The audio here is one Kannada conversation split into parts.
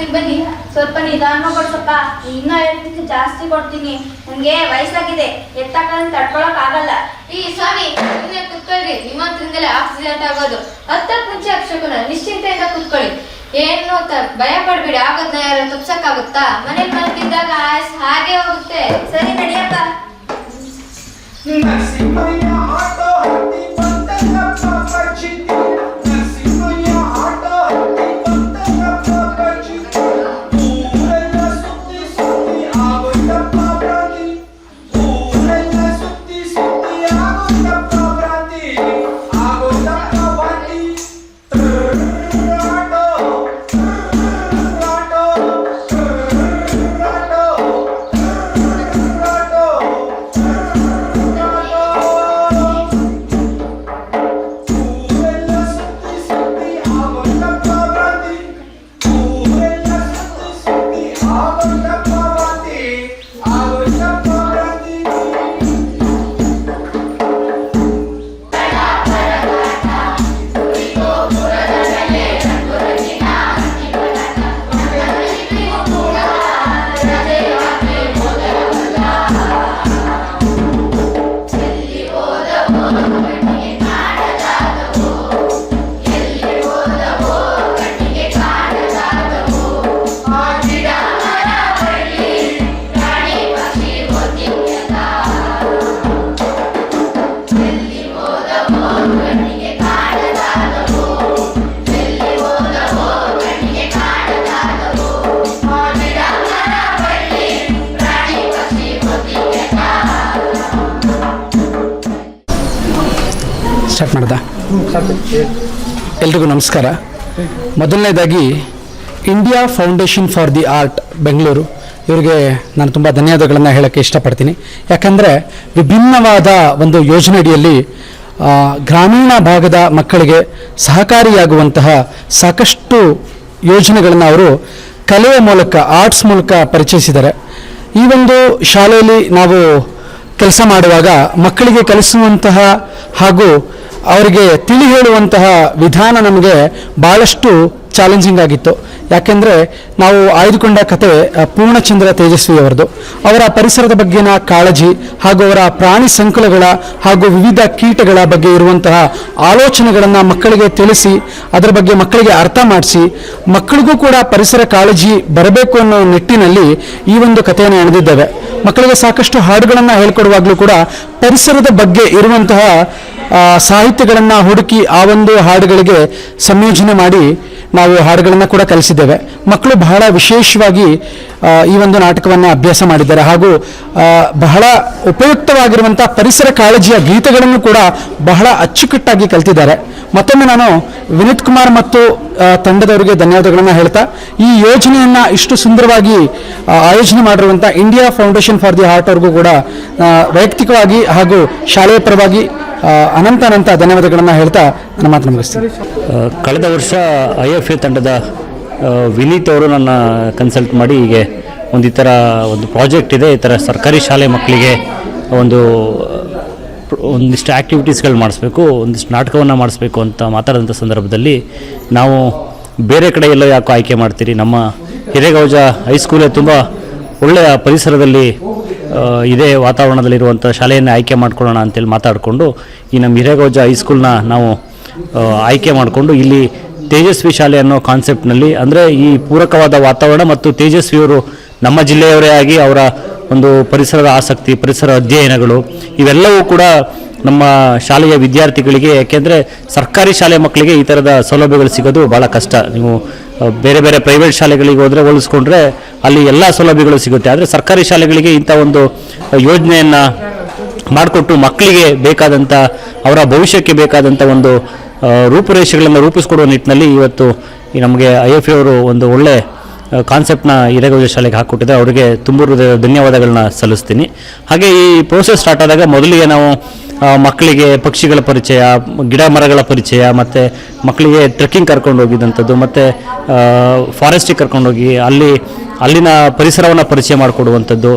ಕೊಡ್ತೀನಿ ಬನ್ನಿ. ಸ್ವಲ್ಪ ನಿಧಾನ ಕೊಡ್ಸಪ್ಪ ಇನ್ನ ಹೇಳ್ತೀನಿ ಜಾಸ್ತಿ ಕೊಡ್ತೀನಿ. ನನಗೆ ವಯಸ್ಸಾಗಿದೆ. ಎತ್ತಕ್ಕಂತ ತಡ್ಕೊಳಕ್ ಆಗಲ್ಲ. ಈ, ಸ್ವಾಮಿ ಸುಮ್ಮನೆ ಕುತ್ಕೊಳ್ರಿ. ನಿಮ್ಮ ಹತ್ರದಿಂದಲೇ ಆಕ್ಸಿಡೆಂಟ್ ಆಗೋದು. ಹತ್ತಕ್ ಮುಂಚೆ ಅಕ್ಷಕನ ನಿಶ್ಚಿಂತೆಯಿಂದ ಕುತ್ಕೊಳ್ಳಿ. ಏನು ಭಯ ಪಡ್ಬೇಡಿ. ಆಗೋದ್ನ ಯಾರು ತಪ್ಸಕ್ಕಾಗುತ್ತಾ? ಮನೇಲಿ ಮಲಗಿದ್ದಾಗ ಸ್ಟಾರ್ಟ್ ಮಾಡ್ದ? ಎಲ್ರಿಗೂ ನಮಸ್ಕಾರ. ಮೊದಲನೇದಾಗಿ, India foundation for the art, Bengaluru. ಇವರಿಗೆ ನಾನು ತುಂಬ ಧನ್ಯವಾದಗಳನ್ನು ಹೇಳೋಕ್ಕೆ ಇಷ್ಟಪಡ್ತೀನಿ. ಯಾಕಂದರೆ, ವಿಭಿನ್ನವಾದ ಒಂದು ಯೋಜನೆ ಅಡಿಯಲ್ಲಿ ಗ್ರಾಮೀಣ ಭಾಗದ ಮಕ್ಕಳಿಗೆ ಸಹಕಾರಿಯಾಗುವಂತಹ ಸಾಕಷ್ಟು ಯೋಜನೆಗಳನ್ನು ಅವರು ಕಲೆಯ ಮೂಲಕ ಆರ್ಟ್ಸ್ ಮೂಲಕ ಪರಿಚಯಿಸಿದ್ದಾರೆ. ಈ ಒಂದು ಶಾಲೆಯಲ್ಲಿ ನಾವು ಕೆಲಸ ಮಾಡುವಾಗ ಮಕ್ಕಳಿಗೆ ಕಲಿಸುವಂತಹ ಹಾಗೂ ಅವರಿಗೆ ತಿಳಿ ಹೇಳುವಂತಹ ವಿಧಾನ ನಮಗೆ ಭಾಳಷ್ಟು ಚಾಲೆಂಜಿಂಗ್ ಆಗಿತ್ತು. ಯಾಕೆಂದರೆ ನಾವು ಆಯ್ದುಕೊಂಡ ಕತೆ ಪೂರ್ಣಚಂದ್ರ ತೇಜಸ್ವಿ ಅವರದು ಅವರ ಪರಿಸರದ ಬಗ್ಗೆನ ಕಾಳಜಿ ಹಾಗೂ ಅವರ ಪ್ರಾಣಿ ಸಂಕುಲಗಳ ಹಾಗೂ ವಿವಿಧ ಕೀಟಗಳ ಬಗ್ಗೆ ಇರುವಂತಹ ಆಲೋಚನೆಗಳನ್ನು ಮಕ್ಕಳಿಗೆ ತಿಳಿಸಿ, ಅದರ ಬಗ್ಗೆ ಮಕ್ಕಳಿಗೆ ಅರ್ಥ ಮಾಡಿಸಿ, ಮಕ್ಕಳಿಗೂ ಕೂಡ ಪರಿಸರ ಕಾಳಜಿ ಬರಬೇಕು ಅನ್ನೋ ನಿಟ್ಟಿನಲ್ಲಿ ಈ ಒಂದು ಕಥೆಯನ್ನು ಎಳೆದಿದ್ದೇವೆ ಮಕ್ಕಳಿಗೆ ಸಾಕಷ್ಟು ಹಾಡುಗಳನ್ನು ಹೇಳ್ಕೊಡುವಾಗಲೂ ಕೂಡ ಪರಿಸರದ ಬಗ್ಗೆ ಇರುವಂತಹ ಸಾಹಿತ್ಯಗಳನ್ನು ಹುಡುಕಿ ಆ ಒಂದು ಹಾಡುಗಳಿಗೆ ಸಂಯೋಜನೆ ಮಾಡಿ ನಾವು ಹಾಡುಗಳನ್ನು ಕೂಡ ಕಲಿಸಿದ್ದೇವೆ. ಮಕ್ಕಳು ಬಹಳ ವಿಶೇಷವಾಗಿ ಈ ಒಂದು ನಾಟಕವನ್ನು ಅಭ್ಯಾಸ ಮಾಡಿದ್ದಾರೆ. ಹಾಗೂ ಬಹಳ ಉಪಯುಕ್ತವಾಗಿರುವಂಥ ಪರಿಸರ ಕಾಳಜಿಯ ಗೀತೆಗಳನ್ನು ಕೂಡ ಬಹಳ ಅಚ್ಚುಕಟ್ಟಾಗಿ ಕಲಿತಿದ್ದಾರೆ. ಮತ್ತೊಮ್ಮೆ ನಾನು ವಿನೀತ್ ಕುಮಾರ್ ಮತ್ತು ತಂಡದವರಿಗೆ ಧನ್ಯವಾದಗಳನ್ನು ಹೇಳ್ತಾ, ಈ ಯೋಜನೆಯನ್ನು ಇಷ್ಟು ಸುಂದರವಾಗಿ ಆಯೋಜನೆ ಮಾಡಿರುವಂಥ India foundation for the art ಅವ್ರಿಗೂ ಕೂಡ ವೈಯಕ್ತಿಕವಾಗಿ ಹಾಗೂ ಶಾಲೆಯ ಪರವಾಗಿ ಅನಂತ ಅನಂತ ಧನ್ಯವಾದಗಳನ್ನು ಹೇಳ್ತಾ ನನ್ನ ಮಾತನ್ನು ಮುಗಿಸ್ತೀನಿ. ಕಳೆದ ವರ್ಷ ಐ ಎಫ್ ಎ ತಂಡದ ವಿನೀತ್ ಅವರು ನನ್ನ ಕನ್ಸಲ್ಟ್ ಮಾಡಿ ಹೀಗೆ ಒಂದು ಈ ಥರ ಒಂದು ಪ್ರಾಜೆಕ್ಟ್ ಇದೆ, ಈ ಥರ ಸರ್ಕಾರಿ ಶಾಲೆ ಮಕ್ಕಳಿಗೆ ಒಂದು ಒಂದಿಷ್ಟು ಆ್ಯಕ್ಟಿವಿಟೀಸ್ಗಳು ಮಾಡಿಸ್ಬೇಕು, ಒಂದಿಷ್ಟು ನಾಟಕವನ್ನು ಮಾಡಿಸ್ಬೇಕು ಅಂತ ಮಾತಾಡಿದಂಥ ಸಂದರ್ಭದಲ್ಲಿ ನಾವು ಬೇರೆ ಕಡೆ ಎಲ್ಲ ಯಾಕೋ ಆಯ್ಕೆ ಮಾಡ್ತೀರಿ, ನಮ್ಮ ಹಿರೇಗೌಜ ಹೈಸ್ಕೂಲೇ ತುಂಬ ಒಳ್ಳೆಯ ಪರಿಸರದಲ್ಲಿ ಇದೇ ವಾತಾವರಣದಲ್ಲಿರುವಂಥ ಶಾಲೆಯನ್ನು ಆಯ್ಕೆ ಮಾಡ್ಕೊಳ್ಳೋಣ ಅಂತೇಳಿ ಮಾತಾಡಿಕೊಂಡು ಈ ನಮ್ಮ ಹಿರೇಗೌಜ ಹೈಸ್ಕೂಲ್ನ ನಾವು ಆಯ್ಕೆ ಮಾಡಿಕೊಂಡು ಇಲ್ಲಿ ತೇಜಸ್ವಿ ಶಾಲೆ ಅನ್ನೋ ಕಾನ್ಸೆಪ್ಟ್ನಲ್ಲಿ ಅಂದರೆ ಈ ಪೂರಕವಾದ ವಾತಾವರಣ ಮತ್ತು ತೇಜಸ್ವಿಯವರು ನಮ್ಮ ಜಿಲ್ಲೆಯವರೇ ಆಗಿ ಅವರ ಒಂದು ಪರಿಸರದ ಆಸಕ್ತಿ, ಪರಿಸರ ಅಧ್ಯಯನಗಳು, ಇವೆಲ್ಲವೂ ಕೂಡ ನಮ್ಮ ಶಾಲೆಯ ವಿದ್ಯಾರ್ಥಿಗಳಿಗೆ, ಯಾಕೆಂದರೆ ಸರ್ಕಾರಿ ಶಾಲೆ ಮಕ್ಕಳಿಗೆ ಈ ಥರದ ಸೌಲಭ್ಯಗಳು ಸಿಗೋದು ಭಾಳ ಕಷ್ಟ. ನೀವು ಬೇರೆ ಬೇರೆ ಪ್ರೈವೇಟ್ ಶಾಲೆಗಳಿಗೆ ಹೋದರೆ ಹೋಲಿಸ್ಕೊಂಡ್ರೆ ಅಲ್ಲಿ ಎಲ್ಲ ಸೌಲಭ್ಯಗಳು ಸಿಗುತ್ತೆ. ಆದರೆ ಸರ್ಕಾರಿ ಶಾಲೆಗಳಿಗೆ ಇಂಥ ಒಂದು ಯೋಜನೆಯನ್ನು ಮಾಡಿಕೊಟ್ಟು ಮಕ್ಕಳಿಗೆ ಬೇಕಾದಂಥ ಅವರ ಭವಿಷ್ಯಕ್ಕೆ ಬೇಕಾದಂಥ ಒಂದು ರೂಪುರೇಷೆಗಳನ್ನು ರೂಪಿಸ್ಕೊಡುವ ನಿಟ್ಟಿನಲ್ಲಿ ಇವತ್ತು ನಮಗೆ ಐ ಎಫ್ ಅವರು ಒಂದು ಒಳ್ಳೆ ಕಾನ್ಸೆಪ್ಟ್ನ ಹಿರೇಗೌಜ ಶಾಲೆಗೆ ಹಾಕ್ಕೊಟ್ಟಿದ್ದಾರೆ ಅವರಿಗೆ ತುಂಬ ಹೃದಯದ ಧನ್ಯವಾದಗಳನ್ನ ಸಲ್ಲಿಸ್ತೀನಿ. ಹಾಗೆ ಈ ಪ್ರೋಸೆಸ್ ಸ್ಟಾರ್ಟ್ ಆದಾಗ ಮೊದಲಿಗೆ ನಾವು ಮಕ್ಕಳಿಗೆ ಪಕ್ಷಿಗಳ ಪರಿಚಯ, ಗಿಡ ಮರಗಳ ಪರಿಚಯ, ಮತ್ತು ಮಕ್ಕಳಿಗೆ ಟ್ರೆಕ್ಕಿಂಗ್ ಕರ್ಕೊಂಡು ಹೋಗಿದ್ದಂಥದ್ದು ಮತ್ತು ಫಾರೆಸ್ಟಿಗೆ ಕರ್ಕೊಂಡೋಗಿ ಅಲ್ಲಿ, ಅಲ್ಲಿನ ಪರಿಸರವನ್ನು ಪರಿಚಯ ಮಾಡಿಕೊಡುವಂಥದ್ದು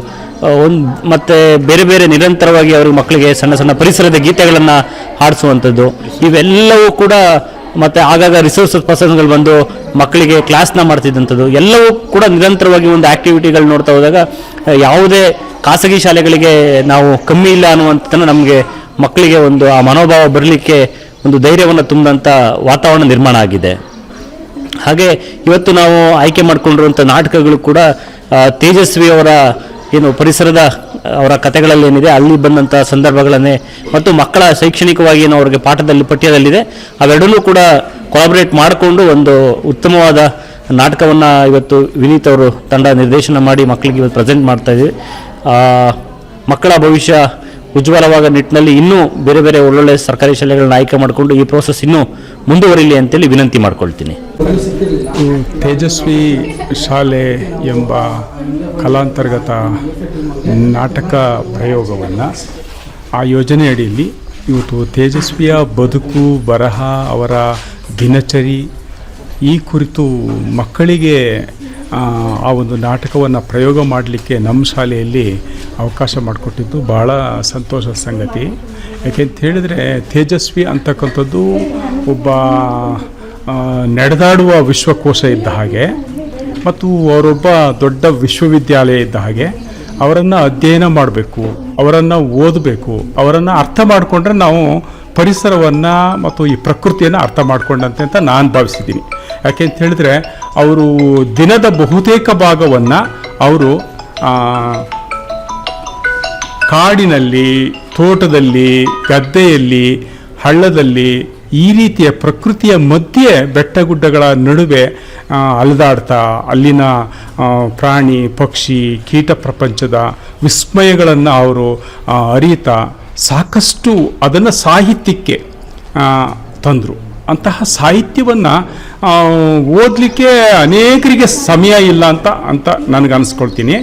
ಒಂದು, ಮತ್ತು ಬೇರೆ ಬೇರೆ ನಿರಂತರವಾಗಿ ಅವ್ರಿಗೆ ಮಕ್ಕಳಿಗೆ ಸಣ್ಣ ಸಣ್ಣ ಪರಿಸರದ ಗೀತೆಗಳನ್ನು ಹಾಡಿಸುವಂಥದ್ದು, ಇವೆಲ್ಲವೂ ಕೂಡ ಮತ್ತು ಆಗಾಗ ರಿಸೋರ್ಸ್ ಪರ್ಸನ್ಗಳು ಬಂದು ಮಕ್ಕಳಿಗೆ ಕ್ಲಾಸ್ನ ಮಾಡ್ತಿದ್ದಂಥದ್ದು, ಎಲ್ಲವೂ ಕೂಡ ನಿರಂತರವಾಗಿ ಒಂದು ಆ್ಯಕ್ಟಿವಿಟಿಗಳು ನೋಡ್ತಾ ಹೋದಾಗ ಯಾವುದೇ ಖಾಸಗಿ ಶಾಲೆಗಳಿಗೆ ನಾವು ಕಮ್ಮಿ ಇಲ್ಲ ಅನ್ನುವಂಥದ್ದನ್ನು ನಮಗೆ ಮಕ್ಕಳಿಗೆ ಒಂದು ಆ ಮನೋಭಾವ ಬರಲಿಕ್ಕೆ ಒಂದು ಧೈರ್ಯವನ್ನು ತುಂಬಿದಂಥ ವಾತಾವರಣ ನಿರ್ಮಾಣ ಆಗಿದೆ. ಹಾಗೆ ಇವತ್ತು ನಾವು ಆಯ್ಕೆ ಮಾಡಿಕೊಂಡಿರುವಂಥ ನಾಟಕಗಳು ಕೂಡ ತೇಜಸ್ವಿ ಅವರ ಏನು ಪರಿಸರದ ಅವರ ಕಥೆಗಳಲ್ಲಿ ಏನಿದೆ ಅಲ್ಲಿ ಬಂದಂಥ ಸಂದರ್ಭಗಳನ್ನೇ ಮತ್ತು ಮಕ್ಕಳ ಶೈಕ್ಷಣಿಕವಾಗಿ ಏನು ಅವರಿಗೆ ಪಾಠದಲ್ಲಿ ಪಠ್ಯದಲ್ಲಿದೆ. ಅವೆರಡನ್ನೂ ಕೂಡ ಕೊಲಾಬರೇಟ್ ಮಾಡಿಕೊಂಡು ಒಂದು ಉತ್ತಮವಾದ ನಾಟಕವನ್ನು ಇವತ್ತು ವಿನೀತ್ ಅವರು ತಂಡ ನಿರ್ದೇಶನ ಮಾಡಿ ಮಕ್ಕಳಿಗೆ ಇವತ್ತು ಪ್ರೆಸೆಂಟ್ ಮಾಡ್ತಾ ಇದ್ದೀವಿ ಮಕ್ಕಳ ಭವಿಷ್ಯ ಉಜ್ವಲವಾದ ನಿಟ್ಟಿನಲ್ಲಿ ಇನ್ನೂ ಬೇರೆ ಬೇರೆ ಒಳ್ಳೊಳ್ಳೆ ಸರ್ಕಾರಿ ಶಾಲೆಗಳನ್ನ ಆಯ್ಕೆ ಮಾಡಿಕೊಂಡು ಈ ಪ್ರೋಸೆಸ್ ಇನ್ನೂ ಮುಂದುವರಿಲಿ ಅಂತೇಳಿ ವಿನಂತಿ ಮಾಡ್ಕೊಳ್ತೀನಿ. ತೇಜಸ್ವಿ ಶಾಲೆ ಎಂಬ ಕಲಾಂತರ್ಗತ ನಾಟಕ ಪ್ರಯೋಗವನ್ನು ಆ ಯೋಜನೆ ಅಡಿಯಲ್ಲಿ ಇವತ್ತು ತೇಜಸ್ವಿಯ ಬದುಕು ಬರಹ ಅವರ ದಿನಚರಿ ಈ ಕುರಿತು ಮಕ್ಕಳಿಗೆ ಆ, ಒಂದು ನಾಟಕವನ್ನು ಪ್ರಯೋಗ ಮಾಡಲಿಕ್ಕೆ ನಮ್ಮ ಶಾಲೆಯಲ್ಲಿ ಅವಕಾಶ ಮಾಡಿಕೊಟ್ಟಿದ್ದು ಭಾಳ ಸಂತೋಷದ ಸಂಗತಿ. ಯಾಕೆಂತ ಹೇಳಿದರೆ ತೇಜಸ್ವಿ ಅಂತಕ್ಕಂಥದ್ದು ಒಬ್ಬ ನಡೆದಾಡುವ ವಿಶ್ವಕೋಶ ಇದ್ದ ಹಾಗೆ ಮತ್ತು ಅವರೊಬ್ಬ ದೊಡ್ಡ ವಿಶ್ವವಿದ್ಯಾಲಯ ಇದ್ದ ಹಾಗೆ ಅವರನ್ನು ಅಧ್ಯಯನ ಮಾಡಬೇಕು, ಅವರನ್ನು ಓದಬೇಕು, ಅವರನ್ನು ಅರ್ಥ ಮಾಡಿಕೊಂಡ್ರೆ ನಾವು ಪರಿಸರವನ್ನು ಮತ್ತು ಈ ಪ್ರಕೃತಿಯನ್ನು ಅರ್ಥ ಮಾಡಿಕೊಂಡಂತೆ ಅಂತ ನಾನು ಭಾವಿಸಿದ್ದೀನಿ. ಯಾಕೆ ಅಂತ ಹೇಳಿದ್ರೆ ಅವರು ದಿನದ ಬಹುತೇಕ ಭಾಗವನ್ನು ಅವರು ಕಾಡಿನಲ್ಲಿ, ತೋಟದಲ್ಲಿ, ಗದ್ದೆಯಲ್ಲಿ, ಹಳ್ಳದಲ್ಲಿ ಈ ರೀತಿಯ ಪ್ರಕೃತಿಯ ಮಧ್ಯೆ ಬೆಟ್ಟ ಗುಡ್ಡಗಳ ನಡುವೆ ಅಲೆದಾಡ್ತಾ, ಅಲ್ಲಿನ ಪ್ರಾಣಿ, ಪಕ್ಷಿ, ಕೀಟ ಪ್ರಪಂಚದ ವಿಸ್ಮಯಗಳನ್ನು ಅವರು ಅರಿತಾ ಸಾಕಷ್ಟು ಅದನ್ನು ಸಾಹಿತ್ಯಕ್ಕೆ ತಂದರು. ಅಂತಹ ಸಾಹಿತ್ಯವನ್ನು ಓದಲಿಕ್ಕೆ ಅನೇಕರಿಗೆ ಸಮಯ ಇಲ್ಲ ಅಂತ ಅಂತ ನನಗೆ ಅನಿಸ್ಕೊಳ್ತೀನಿ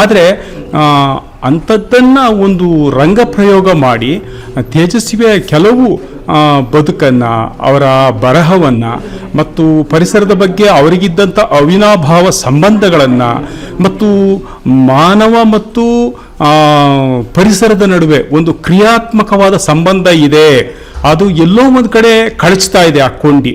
ಆದರೆ ಅಂಥದ್ದನ್ನು ಒಂದು ರಂಗ ಪ್ರಯೋಗ ಮಾಡಿ ತೇಜಸ್ವಿಯ ಕೆಲವು ಬದುಕನ್ನು, ಅವರ ಬರಹವನ್ನು ಮತ್ತು ಪರಿಸರದ ಬಗ್ಗೆ ಅವರಿಗಿದ್ದಂಥ ಅವಿನಾಭಾವ ಸಂಬಂಧಗಳನ್ನು ಮತ್ತು ಮಾನವ ಮತ್ತು ಪರಿಸರದ ನಡುವೆ ಒಂದು ಕ್ರಿಯಾತ್ಮಕವಾದ ಸಂಬಂಧ ಇದೆ. ಅದು ಎಲ್ಲೋ ಒಂದು ಕಡೆ ಕಳಚ್ತಾ ಇದೆ ಆ ಕೊಂಡಿ.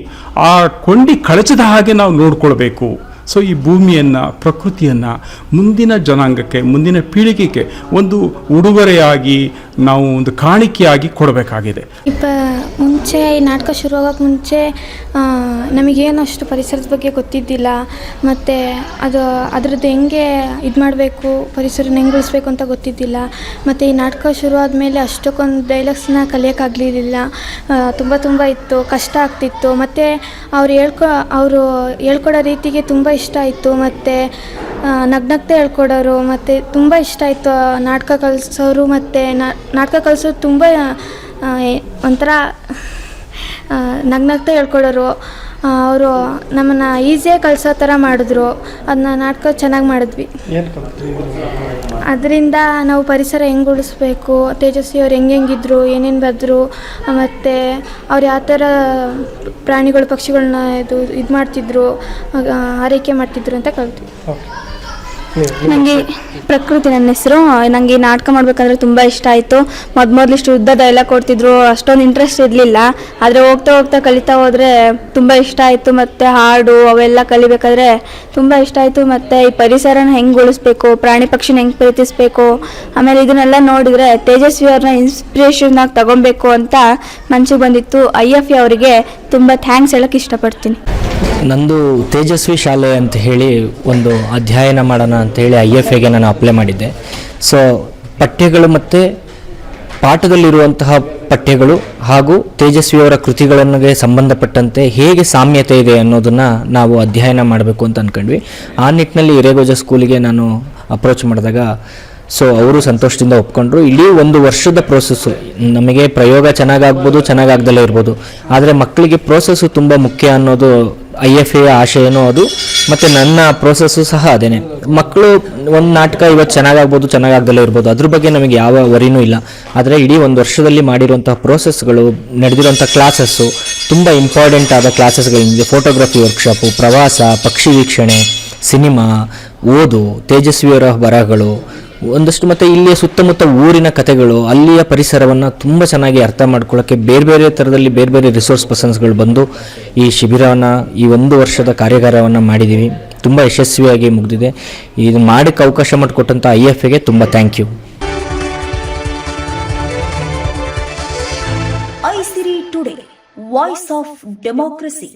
ಆ ಕೊಂಡಿ ಕಳಚದ ಹಾಗೆ ನಾವು ನೋಡ್ಕೊಳ್ಬೇಕು. ಸೊ ಈ ಭೂಮಿಯನ್ನು, ಪ್ರಕೃತಿಯನ್ನು ಮುಂದಿನ ಜನಾಂಗಕ್ಕೆ, ಮುಂದಿನ ಪೀಳಿಗೆಗೆ ಒಂದು ಉಡುಗೊರೆಯಾಗಿ ನಾವು ಒಂದು ಕಾಣಿಕೆಯಾಗಿ ಕೊಡಬೇಕಾಗಿದೆ. ಇಪ್ಪ, ಮುಂಚೆ ಈ ನಾಟಕ ಶುರುವಾಗೋಕ್ಕೆ ಮುಂಚೆ ನಮಗೇನು ಅಷ್ಟು ಪರಿಸರದ ಬಗ್ಗೆ ಗೊತ್ತಿದ್ದಿಲ್ಲ, ಮತ್ತು ಅದು ಅದರದ್ದು ಹೆಂಗೆ ಇದು ಮಾಡಬೇಕು, ಪರಿಸರನ ಹೆಂಗೆ ಉಳಿಸ್ಬೇಕು ಅಂತ ಗೊತ್ತಿದ್ದಿಲ್ಲ. ಮತ್ತು ಈ ನಾಟಕ ಶುರು ಆದಮೇಲೆ ಅಷ್ಟಕ್ಕೊಂದು ಡೈಲಾಗ್ಸ್ನ ಕಲಿಯೋಕ್ಕಾಗಲಿಲ್ಲ ತುಂಬ ತುಂಬ ಇತ್ತು, ಕಷ್ಟ ಆಗ್ತಿತ್ತು. ಮತ್ತು ಅವ್ರು ಹೇಳ್ಕೊ, ಅವರು ಹೇಳ್ಕೊಡೋ ರೀತಿಗೆ ತುಂಬ ಇಷ್ಟ ಆಯಿತು. ಮತ್ತು ನಗ್ನಗ್ತಾ ಹೇಳ್ಕೊಡೋರು, ಮತ್ತು ತುಂಬ ಇಷ್ಟ ಆಯಿತು ನಾಟಕ ಕಲಿಸೋರು, ಮತ್ತು ನಾಟಕ ಕಲಿಸೋರು ತುಂಬ ಒಂಥರ ನಗ್ನಗ್ತಾ ಹೇಳ್ಕೊಡೋರು. ಅವರು ನಮ್ಮನ್ನು ಈಸಿಯಾಗಿ ಕಲಿಸೋ ಥರ ಮಾಡಿದ್ರು. ಅದನ್ನ ನಾಟಕ ಚೆನ್ನಾಗಿ ಮಾಡಿದ್ವಿ. ಅದರಿಂದ ನಾವು ಪರಿಸರ ಹೆಂಗೆ ಉಳಿಸ್ಬೇಕು ತೇಜಸ್ವಿ ಅವ್ರು ಹೆಂಗೆ ಹೆಂಗಿದ್ರು ಏನೇನು ಬರೆದ್ರು ಮತ್ತು ಅವ್ರು ಯಾವ ಥರ ಪ್ರಾಣಿಗಳು ಪಕ್ಷಿಗಳನ್ನ ಇದು ಇದು ಮಾಡ್ತಿದ್ರು ಆರೈಕೆ ಮಾಡ್ತಿದ್ರು ಅಂತ ಕಲ್ತ್ವಿ. ನನಗೆ ಪ್ರಕೃತಿ ನನ್ನ ಹೆಸರು. ನನಗೆ ನಾಟಕ ಮಾಡಬೇಕಂದ್ರೆ ತುಂಬ ಇಷ್ಟ ಆಯಿತು. ಇಷ್ಟು ಉದ್ದ ಡೈಲಾಗ್ ಕೊಡ್ತಿದ್ರು. ಅಷ್ಟೊಂದು ಇಂಟ್ರೆಸ್ಟ್ ಇರಲಿಲ್ಲ. ಆದರೆ ಹೋಗ್ತಾ ಹೋಗ್ತಾ ಕಲಿತಾ ಹೋದರೆ ತುಂಬ ಇಷ್ಟ ಆಯಿತು. ಮತ್ತು ಹಾಡು ಅವೆಲ್ಲ ಕಲಿಬೇಕಾದ್ರೆ ತುಂಬ ಇಷ್ಟ ಆಯಿತು. ಮತ್ತು ಈ ಪರಿಸರನ ಹೆಂಗೆ ಉಳಿಸ್ಬೇಕು, ಪ್ರಾಣಿ ಪಕ್ಷಿನ ಹೆಂಗೆ ಪ್ರೀತಿಸ್ಬೇಕು, ಆಮೇಲೆ ಇದನ್ನೆಲ್ಲ ನೋಡಿದರೆ ತೇಜಸ್ವಿ ಅವ್ರನ್ನ ಇನ್ಸ್ಪಿರೇಷನ್ ಆಗಿ ತಗೊಬೇಕು ಅಂತ ಮನ್ಸಿಗೆ ಬಂದಿತ್ತು. ಐ ಎಫ್ ಅವರಿಗೆ ತುಂಬ ಥ್ಯಾಂಕ್ಸ್ ಹೇಳೋಕ್ಕೆ ಇಷ್ಟಪಡ್ತೀನಿ. ನಂದು ತೇಜಸ್ವಿ ಶಾಲೆ ಅಂತ ಹೇಳಿ ಒಂದು ಅಧ್ಯಯನ ಮಾಡೋಣ ಅಂತ ಹೇಳಿ ಐ ಎಫ್ ಎಗೆ ನಾನು ಅಪ್ಲೈ ಮಾಡಿದ್ದೆ. ಸೊ ಪಠ್ಯಗಳು ಮತ್ತು ಪಾಠದಲ್ಲಿರುವಂತಹ ಪಠ್ಯಗಳು ಹಾಗೂ ತೇಜಸ್ವಿಯವರ ಕೃತಿಗಳಿಗೆ ಸಂಬಂಧಪಟ್ಟಂತೆ ಹೇಗೆ ಸಾಮ್ಯತೆ ಇದೆ ಅನ್ನೋದನ್ನು ನಾವು ಅಧ್ಯಯನ ಮಾಡಬೇಕು ಅಂತ ಅಂದ್ಕೊಂಡ್ವಿ ಆ ನಿಟ್ಟಿನಲ್ಲಿ ಹಿರೇಗೋಜ ಸ್ಕೂಲಿಗೆ ನಾನು ಅಪ್ರೋಚ್ ಮಾಡಿದಾಗ ಸೊ ಅವರು ಸಂತೋಷದಿಂದ ಒಪ್ಕೊಂಡ್ರು. ಇಡೀ ಒಂದು ವರ್ಷದ ಪ್ರೋಸೆಸ್ಸು ನಮಗೆ ಪ್ರಯೋಗ ಚೆನ್ನಾಗಾಗ್ಬೋದು, ಚೆನ್ನಾಗಾಗ್ದಲೇ ಇರ್ಬೋದು. ಆದರೆ ಮಕ್ಕಳಿಗೆ ಪ್ರೋಸೆಸ್ಸು ತುಂಬ ಮುಖ್ಯ ಅನ್ನೋದು ಐ ಎಫ್ ಎ ಆಶಯನೂ ಅದು, ಮತ್ತು ನನ್ನ ಪ್ರೋಸೆಸ್ಸು ಸಹ ಅದೇನೆ. ಮಕ್ಕಳು ಒಂದು ನಾಟಕ ಇವತ್ತು ಚೆನ್ನಾಗಾಗ್ಬೋದು, ಚೆನ್ನಾಗಾಗ್ದಲೇ ಇರ್ಬೋದು. ಅದ್ರ ಬಗ್ಗೆ ನಮಗೆ ಯಾವ ವರಿನೂ ಇಲ್ಲ. ಆದರೆ ಇಡೀ ಒಂದು ವರ್ಷದಲ್ಲಿ ಮಾಡಿರುವಂಥ ಪ್ರೋಸೆಸ್ಗಳು ನಡೆದಿರುವಂಥ ಕ್ಲಾಸಸ್ಸು ತುಂಬ ಇಂಪಾರ್ಟೆಂಟ್ ಆದ ಕ್ಲಾಸಸ್ಗಳಿದೆ ಫೋಟೋಗ್ರಫಿ ವರ್ಕ್ಶಾಪು ಪ್ರವಾಸ, ಪಕ್ಷಿ ವೀಕ್ಷಣೆ ಸಿನಿಮಾ ಓದು, ತೇಜಸ್ವಿಯವರ ಬರಹಗಳು ಒಂದಷ್ಟು ಮತ್ತು ಇಲ್ಲಿಯ ಸುತ್ತಮುತ್ತ ಊರಿನ ಕಥೆಗಳು ಅಲ್ಲಿಯ ಪರಿಸರವನ್ನು ತುಂಬ ಚೆನ್ನಾಗಿ ಅರ್ಥ ಮಾಡ್ಕೊಳ್ಳೋಕ್ಕೆ ಬೇರೆ ಬೇರೆ ಥರದಲ್ಲಿ ಬೇರೆ ಬೇರೆ ರಿಸೋರ್ಸ್ ಪರ್ಸನ್ಸ್ಗಳು ಬಂದು ಈ ಶಿಬಿರವನ್ನು, ಈ ಒಂದು ವರ್ಷದ ಕಾರ್ಯಾಗಾರವನ್ನು ಮಾಡಿದ್ದೀವಿ ತುಂಬ ಯಶಸ್ವಿಯಾಗಿ ಮುಗಿದಿದೆ. ಇದು ಮಾಡೋಕ್ಕೆ ಅವಕಾಶ ಮಾಡಿಕೊಟ್ಟಂಥ ಐ ಎಫ್ ಎಗೆ ತುಂಬ thank you Aisiri today voice of democracy